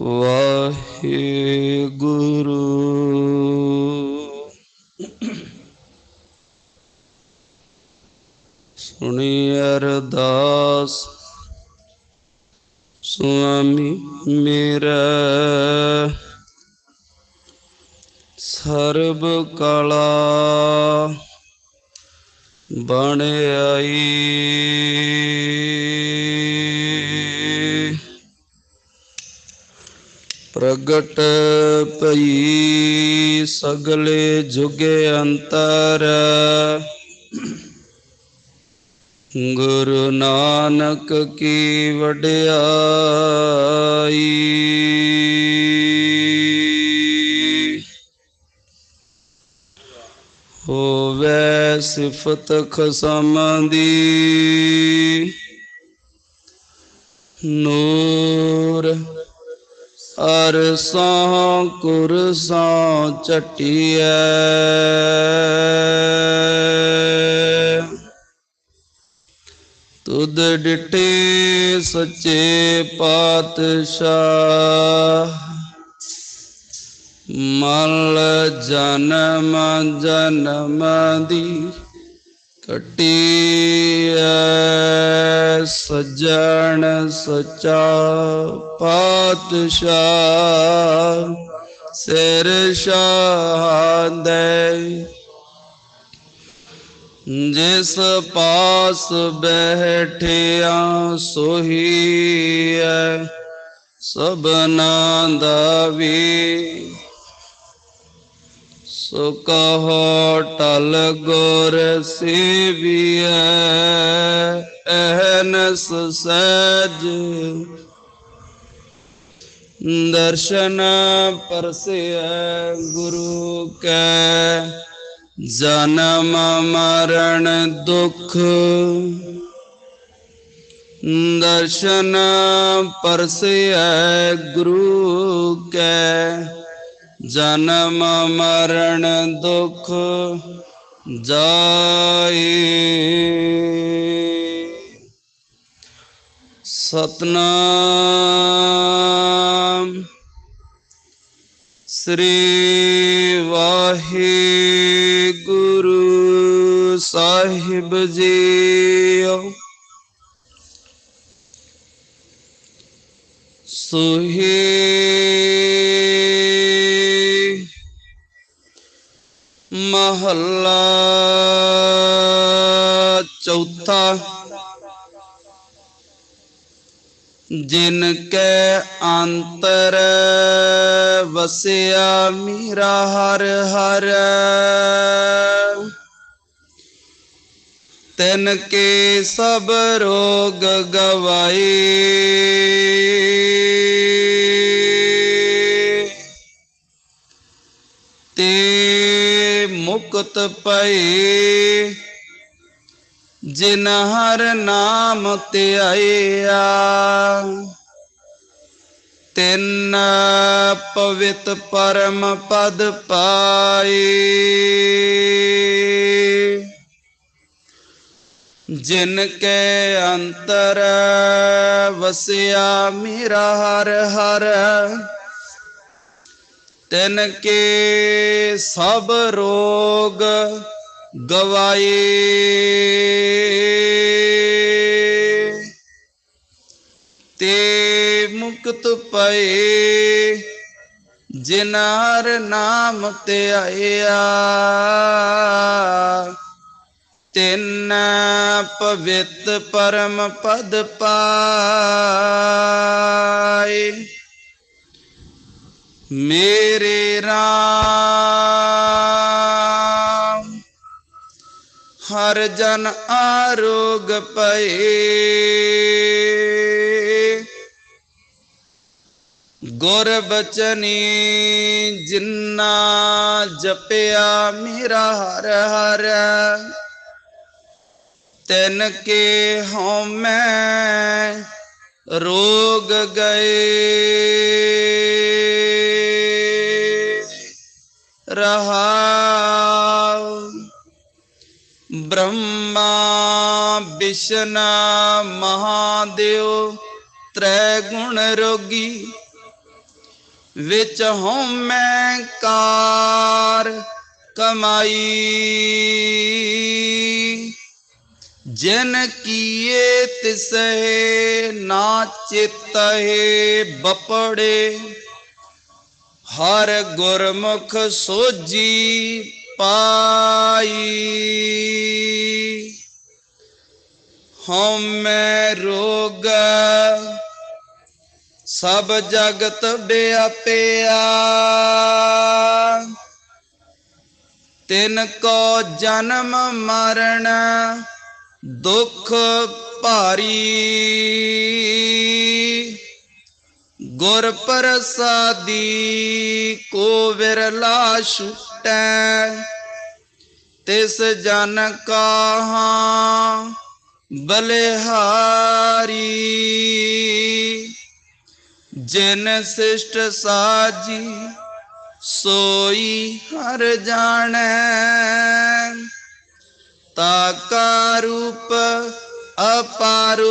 ਵਾਹਿਗੁਰੂ। ਸੁਣੀ ਅਰਦਾਸ ਸੁਆਮੀ ਮੇਰਾ। ਸਰਬ ਕਲਾ ਬਣ ਆਈ। ਪ੍ਰਗਟ ਭਈ ਸਗਲੇ ਜੁਗੇ ਅੰਤਰ। ਗੁਰੂ ਨਾਨਕ ਕੀ ਵਡਿਆਈ। ਹੋਵੇ ਸਿਫਤ ਖਸਮ ਦੀ ਨੂਰ ਅਰਸਾਂ ਕੁਰਸਾਂ ਚਟਿਐ ਤੁਧ ਡਿਟੇ ਸੱਚੇ ਪਾਤਸ਼ਾਹ। ਮਲ ਜਨਮ ਜਨਮ ਦੀ ਕਟਿਐ ਸਜਣ ਸਚਾ ਪਾਤਸ਼ਾਹ ਸਿਰ ਸ਼ਾਹਦੇ। ਜਿਸ ਪਾਸ ਬੈਠਿਆ ਸੋਹੀਐ ਸਭਨਾ ਦਾ ਵੀ ਸੋ ਕਹੋ ਟਲ ਗੁਰ ਸੇਵੀਐ ਅਹਨਸ ਸਹਿਜ। ਦਰਸ਼ਨ ਪਰਸਿਐ ਗੁਰੂ ਕੈ, ਜਨਮ ਮਰਨ ਦੁਖ। ਦਰਸ਼ਨ ਪਰਸਿਐ ਗੁਰੂ ਕੈ ਜਨਮ ਮਰਨ ਦੁਖ ਜਾਏ ਸਤਨਾਮ ਸ੍ਰੀ ਵਾਹਿਗੁਰੂ ਸਾਹਿਬ ਜੀਓ। ਸੁਹੇ ਮਹੱਲਾ ਚੌਥਾ। ਜਿਨ ਕੈ ਅੰਤਰ ਵਸਿਆ ਮੇਰਾ ਹਰ ਹਰ। ਤਿਨ ਕੇ ਸਭ ਰੋਗ ਗਵਾਏ। ਮੁਕਤ ਪਏ ਜਿਨ ਹਰ ਨਾਮ ਧਿਆਇਆ, ਤਿਨ ਪਵਿੱਤ ਪਰਮ ਪਦ ਪਾਏ ਜਿਨ ਕੇ ਅੰਤਰ ਵਸਿਆ ਮੇਰਾ ਹਰ ਹਰ ਤਿਨ ਕੇ ਸਭ ਰੋਗ ਗਵਾਏ। ਤੇ ਮੁਕਤ ਪਏ ਜਿਨ ਹਰ ਨਾਮ ਧਿਆਇਆ ਤਿੰਨ ਪਵਿੱਤ ਪਰਮ ਪਦ ਪਾਏ। ਮੇਰੇ ਰਾਮ ਹਰ ਜਨ ਆਰੋਗ ਪਏ ਗੁਰ ਬਚਨੀ ਜਿੰਨਾ ਜਪਿਆ ਮੇਰਾ ਹਰ ਹਰ ਤਿਨ ਕੇ ਹਉ ਮੈਂ ਰੋਗ ਗਏ ਰਹਾਉ ਬ੍ਰਹਮਾ ਵਿਸ਼ਨ ਮਹਾਦੇਵ ਤ੍ਰੈ ਗੁਣ ਰੋਗੀ ਵਿੱਚ ਹਉ ਮੈਂ ਕਾਰ ਕਮਾਈ ਜਿਨ ਕੀਏ ਤਿਸਹਿ ਨਾ ਚਿਤਹਿ ਬਪੜੇ ਹਰ ਗੁਰਮੁਖ ਸੋਜੀ ਪਾਈ। ਹਉਮੈ ਰੋਗ, ਸਭ ਜਗਤ ਵਿਆਪਿਆ। ਤਿਨ ਕੋ ਜਨਮ ਮਰਨ, ਦੁਖ ਭਾਰੀ। ਗੁਰ ਪ੍ਰਸਾਦੀ ਕੋ ਵਿਰਲਾ ਛੁਟੈ ਤਿਸ ਜਨ ਕਾਹਾ ਬਲਿਹਾਰੀ ਜਿਨ ਸਿਸ਼ਟ ਸਾਜੀ ਸੋਈ ਹਰ ਜਾਣੈ ਤਾ ਕਾ ਰੂਪ ਅਪਾਰੋ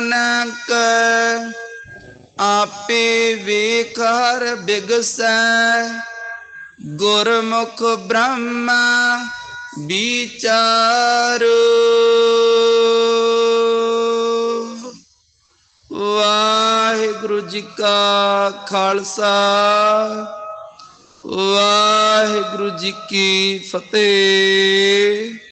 ਨਾਨਕ, ਆਪੇ ਵੇਖ ਹਰ ਬਿਗਸੈ। ਗੁਰਮੁਖ ਬ੍ਰਹਮਾ ਵਿਚਾਰੂ। ਵਾਹਿਗੁਰੂ ਜੀ ਕਾ ਖਾਲਸਾ, ਵਾਹਿਗੁਰੂ ਜੀ ਕੀ ਫਤਿਹ।